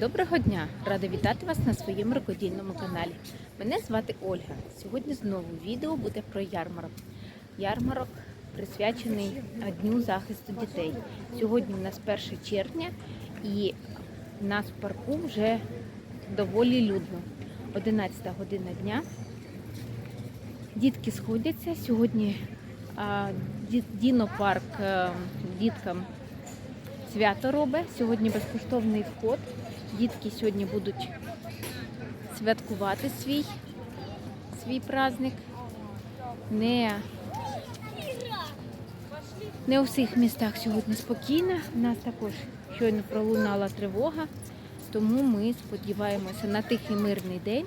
Доброго дня! Рада вітати вас на своєму рукодільному каналі. Мене звати Ольга. Сьогодні знову відео буде про ярмарок. Ярмарок присвячений Дню захисту дітей. Сьогодні в нас 1 червня і в нас в парку вже доволі людно. 11 година дня. Дітки сходяться. Сьогодні а, ді- Дінопарк е, діткам свято робить. Сьогодні безкоштовний вход. Дітки сьогодні будуть святкувати свій, свій праздник. Не, не у всіх містах сьогодні спокійно. У нас також щойно пролунала тривога, тому ми сподіваємося на тихий мирний день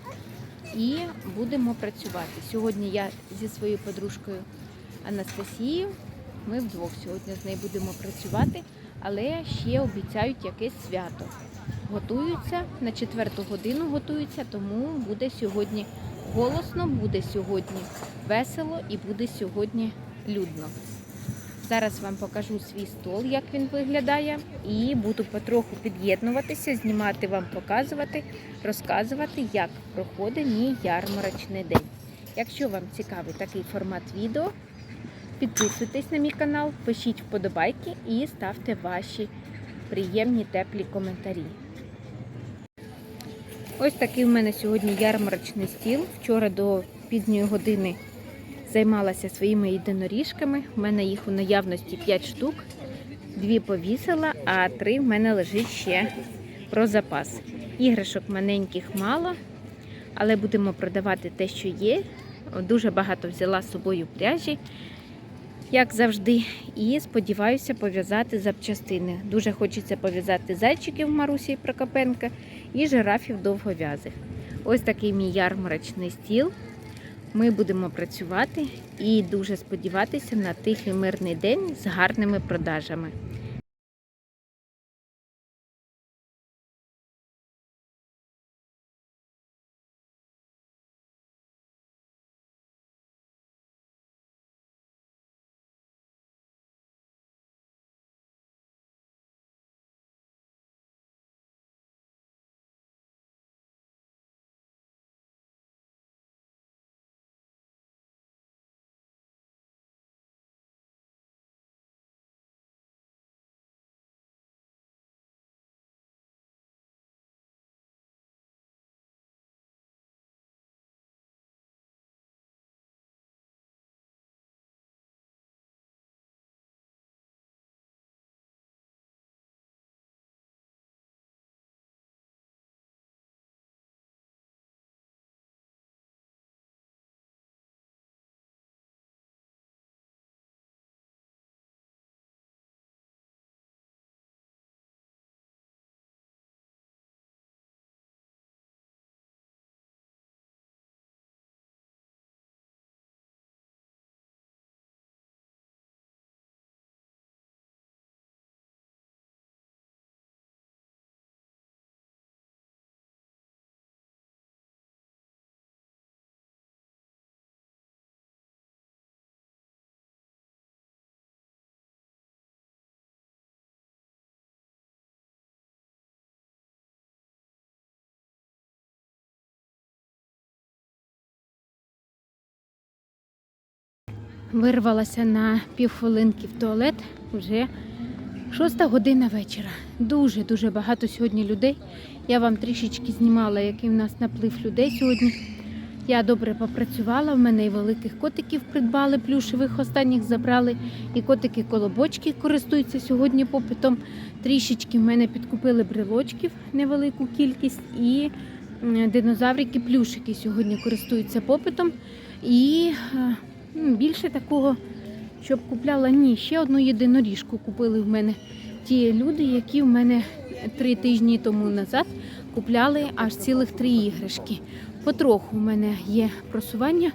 і будемо працювати. Сьогодні я зі своєю подружкою Анастасією. Ми вдвох сьогодні з нею будемо працювати, але ще обіцяють якесь свято. Готуються на четверту годину готуються, тому буде сьогодні голосно, буде сьогодні весело і буде сьогодні людно. Зараз вам покажу свій стол, як він виглядає, і буду потроху під'єднуватися, знімати вам, показувати, розказувати, як проходить мій ярмарочний день. Якщо вам цікавий такий формат відео, підписуйтесь на мій канал, пишіть вподобайки і ставте ваші приємні теплі коментарі. Ось такий в мене сьогодні ярмарочний стіл. Вчора до пізньої години займалася своїми єдиноріжками. У мене їх у наявності 5 штук. Дві повісила, а три в мене лежить ще про запас. Іграшок маленьких мало, але будемо продавати те, що є. Дуже багато взяла з собою пряжі, як завжди. І сподіваюся пов'язати запчастини. Дуже хочеться пов'язати зайчиків Марусі Прокопенка і жирафів довговязих. Ось такий мій ярмарочний стіл. Ми будемо працювати і дуже сподіватися на тихий мирний день з гарними продажами. Вирвалася на півхвилинки в туалет вже шоста година вечора. Дуже дуже багато сьогодні людей. Я вам трішечки знімала, який в нас наплив людей сьогодні. Я добре попрацювала. В мене і великих котиків придбали, плюшевих останніх забрали. І котики колобочки користуються сьогодні попитом. Трішечки в мене підкупили брелочків невелику кількість. І м, динозаврики плюшики сьогодні користуються попитом. І е, більше такого, щоб купляла ні. Ще одну єдиноріжку купили в мене ті люди, які в мене три тижні тому назад купляли аж цілих три іграшки. Потроху в мене є просування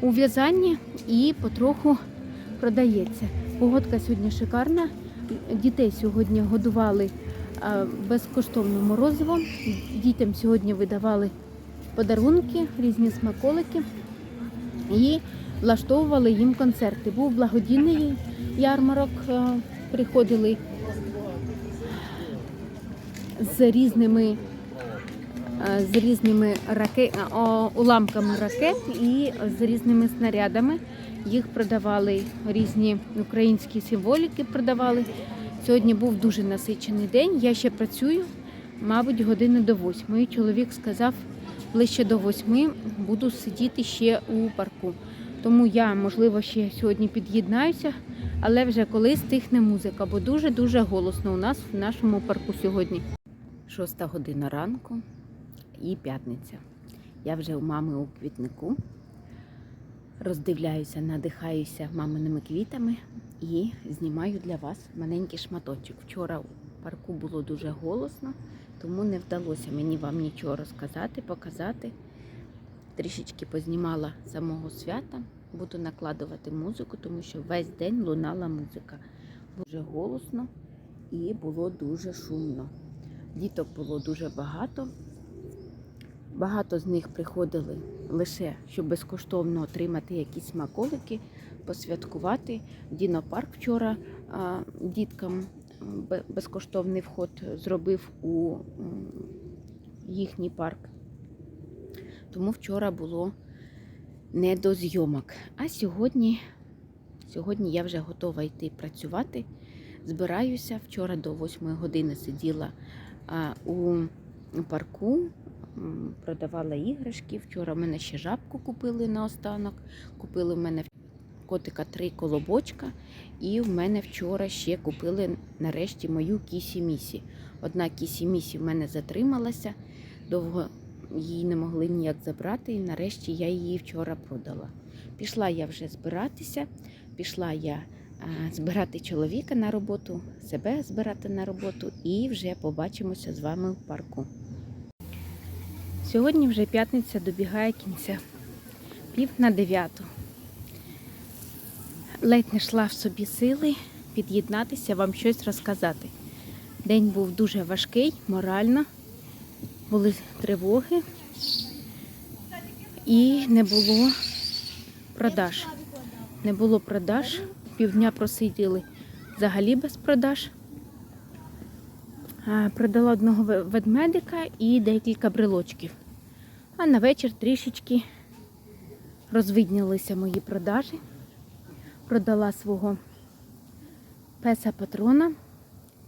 у в'язанні і потроху продається. Погодка сьогодні шикарна. Дітей сьогодні годували безкоштовно морозиво. Дітям сьогодні видавали подарунки, різні смаколики і влаштовували їм концерти. Був благодійний ярмарок, е, приходили з різними, е, з різними раке... уламками ракет і з різними снарядами. Їх продавали різні українські символіки. Продавали. Сьогодні був дуже насичений день. Я ще працюю, мабуть, години до восьмої. Чоловік сказав, ближче до восьми буду сидіти ще у парку. Тому я, можливо, ще сьогодні під'єднаюся, але вже коли стихне музика, бо дуже-дуже голосно у нас в нашому парку сьогодні. Шоста година ранку і п'ятниця. Я вже у мами у квітнику. Роздивляюся, надихаюся маминими квітами і знімаю для вас маленький шматочок. Вчора у парку було дуже голосно, тому не вдалося мені вам нічого розказати, показати. Трішечки познімала самого свята, буду накладувати музику, тому що весь день лунала музика. Дуже голосно і було дуже шумно. Діток було дуже багато. Багато з них приходили лише, щоб безкоштовно отримати якісь смаколики, посвяткувати. Дінопарк вчора а, діткам безкоштовний вход зробив у їхній парк. Тому вчора було не до зйомок. А сьогодні, сьогодні я вже готова йти працювати. Збираюся. Вчора до 8 години сиділа у парку, продавала іграшки. Вчора в мене ще жабку купили наостанок. Купили в мене котика три колобочка. І в мене вчора ще купили нарешті мою кісі-місі. Одна кісі-місі в мене затрималася, довго її не могли ніяк забрати, і нарешті я її вчора продала. Пішла я вже збиратися, пішла я збирати чоловіка на роботу, себе збирати на роботу і вже побачимося з вами в парку. Сьогодні вже п'ятниця добігає кінця. Пів на дев'яту. Ледь не йшла в собі сили під'єднатися, вам щось розказати. День був дуже важкий, морально, були тривоги і не було продаж. Не було продаж. Півдня просиділи взагалі без продаж. Продала одного ведмедика і декілька брелочків. А на вечір трішечки розвиднілися мої продажі. Продала свого песа патрона,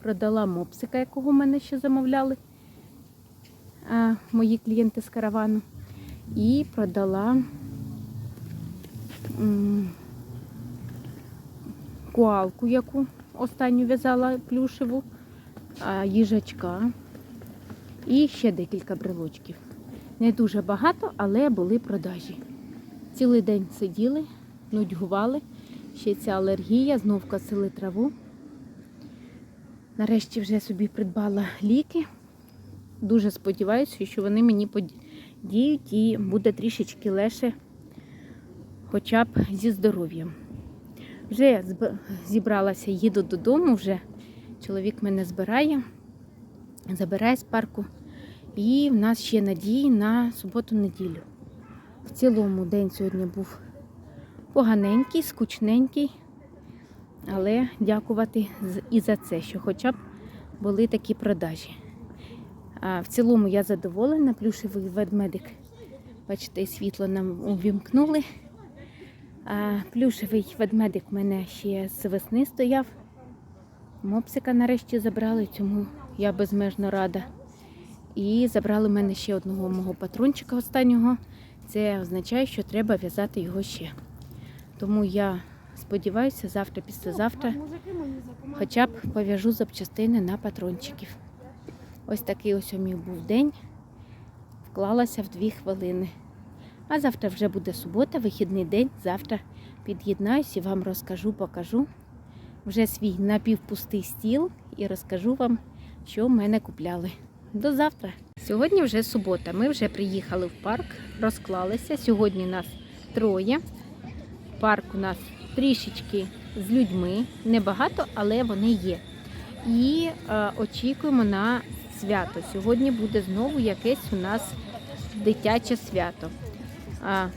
продала мопсика, якого в мене ще замовляли мої клієнти з каравану. І продала м, коалку, яку останню в'язала плюшеву, їжачка і ще декілька брелочків. Не дуже багато, але були продажі. Цілий день сиділи, нудьгували. Ще ця алергія, знов косили траву. Нарешті вже собі придбала ліки. Дуже сподіваюся, що вони мені подіють і буде трішечки легше, хоча б зі здоров'ям. Вже зібралася, їду додому, вже чоловік мене збирає, забирає з парку. І в нас ще надії на суботу-неділю. В цілому день сьогодні був поганенький, скучненький, але дякувати і за це, що хоча б були такі продажі. В цілому я задоволена, плюшевий ведмедик. Бачите, світло нам увімкнули. А плюшевий ведмедик в мене ще з весни стояв. Мопсика нарешті забрали, цьому я безмежно рада. І забрали в мене ще одного мого патрончика останнього. Це означає, що треба в'язати його ще. Тому я сподіваюся, завтра, післязавтра хоча б пов'яжу запчастини на патрончиків. Ось такий ось у мій був день. Вклалася в дві хвилини. А завтра вже буде субота, вихідний день. Завтра під'єднаюсь і вам розкажу, покажу вже свій напівпустий стіл і розкажу вам, що в мене купляли. До завтра. Сьогодні вже субота. Ми вже приїхали в парк, розклалися. Сьогодні нас троє. Парк у нас трішечки з людьми, небагато, але вони є. І е, очікуємо на свято. Сьогодні буде знову якесь у нас дитяче свято.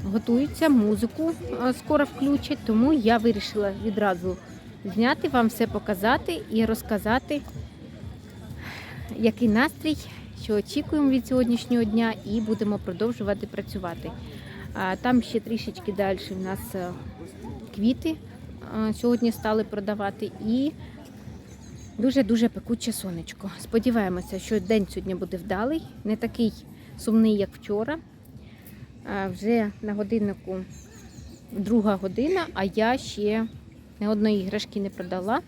Готуються, музику скоро включать, тому я вирішила відразу зняти, вам все показати і розказати, який настрій, що очікуємо від сьогоднішнього дня, і будемо продовжувати працювати. Там ще трішечки далі в нас е, квіти е, сьогодні стали продавати і дуже-дуже пекуче сонечко. Сподіваємося, що день сьогодні буде вдалий, не такий сумний, як вчора. А Вже на годиннику друга година, а я ще не одної іграшки не продала.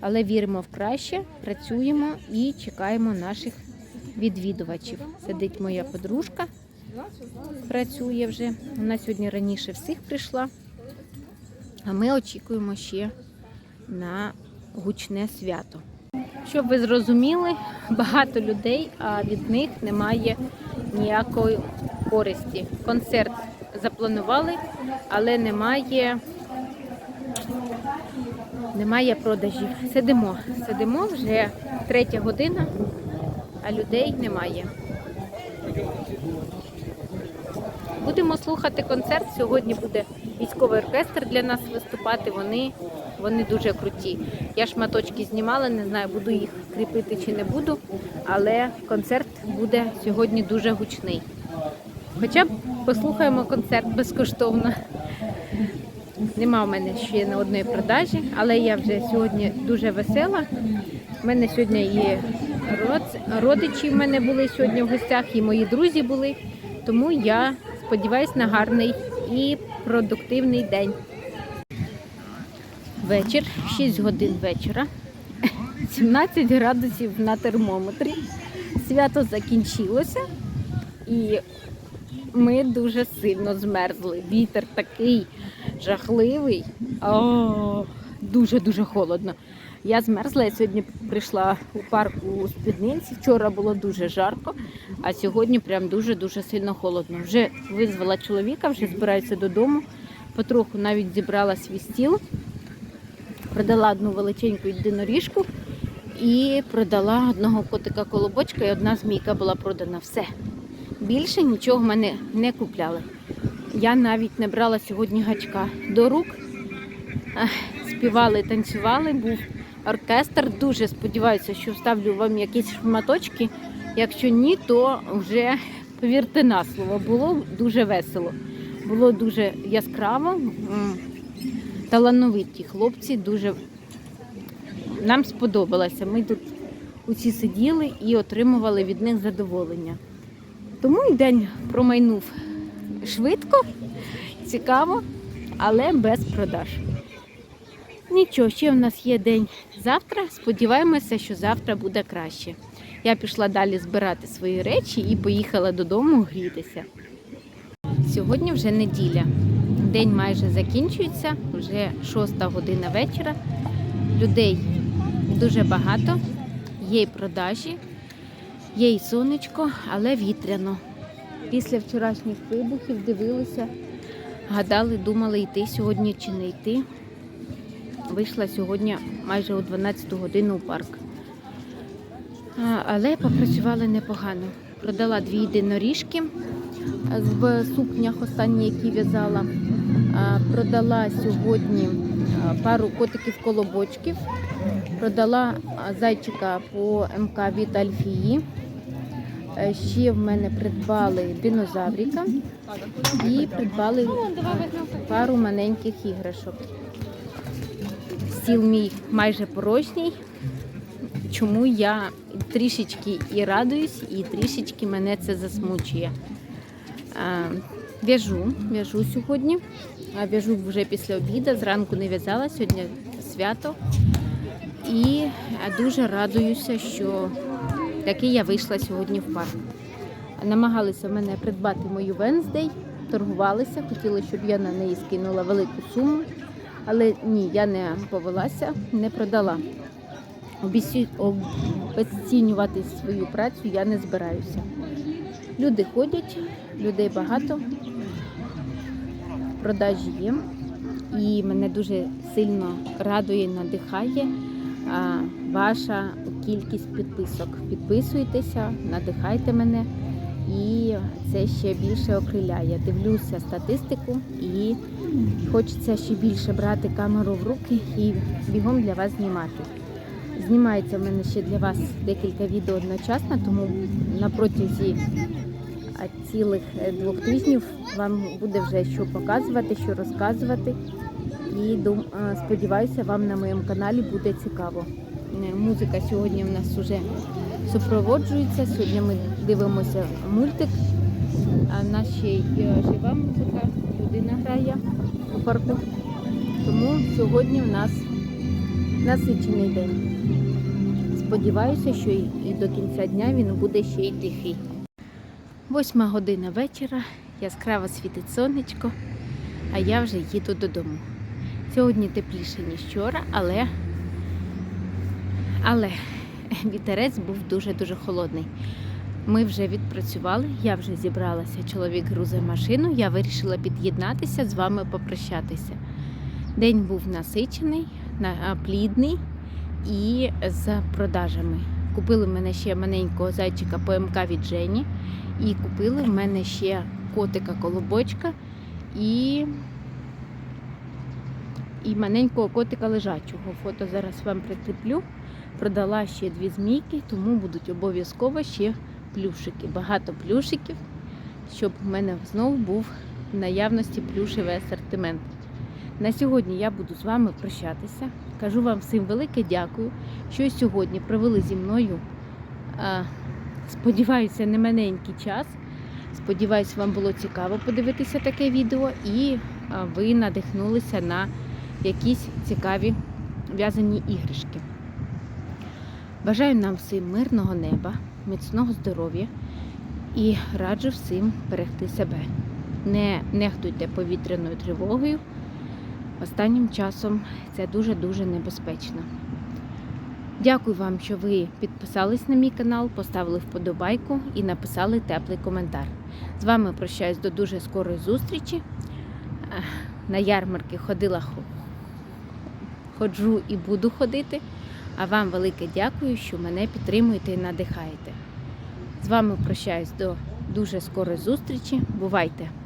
Але віримо в краще, працюємо і чекаємо наших відвідувачів. Сидить моя подружка, працює вже. Вона сьогодні раніше всіх прийшла. А ми очікуємо ще на гучне свято. Щоб ви зрозуміли, багато людей, а від них немає ніякої користі. Концерт запланували, але немає, немає продажів. Сидимо, сидимо вже третя година, а людей немає. Будемо слухати концерт. Сьогодні буде військовий оркестр для нас виступати. Вони, вони дуже круті. Я шматочки знімала, не знаю, буду їх кріпити чи не буду, але концерт буде сьогодні дуже гучний. Хоча б послухаємо концерт безкоштовно. Нема в мене ще на одної продажі, але я вже сьогодні дуже весела. У мене сьогодні род- родичі в мене були сьогодні в гостях, і мої друзі були. Тому я сподіваюся на гарний і продуктивний день. Вечір, 6 годин вечора, 17 градусів на термометрі. Свято закінчилося і ми дуже сильно змерзли. Вітер такий жахливий. Дуже-дуже холодно. Я змерзла, я сьогодні прийшла у парку у спідниці. Вчора було дуже жарко, а сьогодні прям дуже-дуже сильно холодно. Вже визвала чоловіка, вже збираюся додому. Потроху навіть зібрала свій стіл, продала одну величеньку єдиноріжку і продала одного котика колобочка, і одна змійка була продана. Все. Більше нічого в мене не купляли. Я навіть не брала сьогодні гачка до рук. Співали, танцювали, був оркестр. Дуже сподіваюся, що вставлю вам якісь шматочки. Якщо ні, то вже повірте на слово, було дуже весело. Було дуже яскраво. Талановиті хлопці, дуже нам сподобалося. Ми тут усі сиділи і отримували від них задоволення. Тому і день промайнув швидко, цікаво, але без продаж. Нічого, ще в нас є день завтра. Сподіваємося, що завтра буде краще. Я пішла далі збирати свої речі і поїхала додому грітися. Сьогодні вже неділя. День майже закінчується, вже шоста година вечора. Людей дуже багато, є й продажі, є й сонечко, але вітряно. Після вчорашніх вибухів дивилися, гадали, думали йти сьогодні чи не йти. Вийшла сьогодні майже о 12 годину у парк. Але попрацювали непогано. Продала дві єдиноріжки в сукнях, останні, які в'язала. Продала сьогодні пару котиків-колобочків. Продала зайчика по МК від Альфії. Е, Ще в мене придбали динозаврика і придбали пару маленьких іграшок. Стіл мій майже порожній, чому я трішечки і радуюсь, і трішечки мене це засмучує. В'яжу, в'яжу сьогодні. В'яжу вже після обіду. Зранку не в'язала, сьогодні свято. І дуже радуюся, що таки я вийшла сьогодні в парк. Намагалися в мене придбати мою Венздей, торгувалися, хотіли, щоб я на неї скинула велику суму. Але ні, я не повелася, не продала. Обесцінювати свою працю я не збираюся. Люди ходять, людей багато, продажі є. І мене дуже сильно радує, надихає ваша кількість підписок. Підписуйтеся, надихайте мене, і це ще більше окриляє. Дивлюся статистику і хочеться ще більше брати камеру в руки і бігом для вас знімати. Знімається в мене ще для вас декілька відео одночасно, тому на протязі цілих е, двох тижнів вам буде вже що показувати, що розказувати. І дум, сподіваюся, вам на моєму каналі буде цікаво. Е, Музика сьогодні в нас вже супроводжується. Сьогодні ми дивимося мультик. А в е, жива музика, людина грає у парку. Тому сьогодні в нас насичений день. Сподіваюся, що і до кінця дня він буде ще й тихий. Восьма година вечора, яскраво світить сонечко, а я вже їду додому. Сьогодні тепліше, ніж вчора, але, але вітерець був дуже-дуже холодний. Ми вже відпрацювали, я вже зібралася, чоловік грузив машину, я вирішила під'єднатися з вами попрощатися. День був насичений, плідний і з продажами. Купили в мене ще маленького зайчика ПМК від Жені, і купили в мене ще котика колобочка і, і маленького котика лежачого. Фото зараз вам прикріплю. Продала ще дві змійки, тому будуть обов'язково ще плюшики. Багато плюшиків, щоб в мене знову був в наявності плюшевий асортимент. На сьогодні я буду з вами прощатися. Кажу вам всім велике дякую, що сьогодні провели зі мною. Сподіваюся, не маленький час. Сподіваюся, вам було цікаво подивитися таке відео і ви надихнулися на якісь цікаві в'язані іграшки. Бажаю нам всім мирного неба, міцного здоров'я і раджу всім берегти себе. Не нехтуйте повітряною тривогою. Останнім часом це дуже-дуже небезпечно. Дякую вам, що ви підписались на мій канал, поставили вподобайку і написали теплий коментар. З вами прощаюсь до дуже скорої зустрічі. На ярмарки ходила, ходжу і буду ходити. А вам велике дякую, що мене підтримуєте і надихаєте. З вами прощаюсь до дуже скорої зустрічі. Бувайте!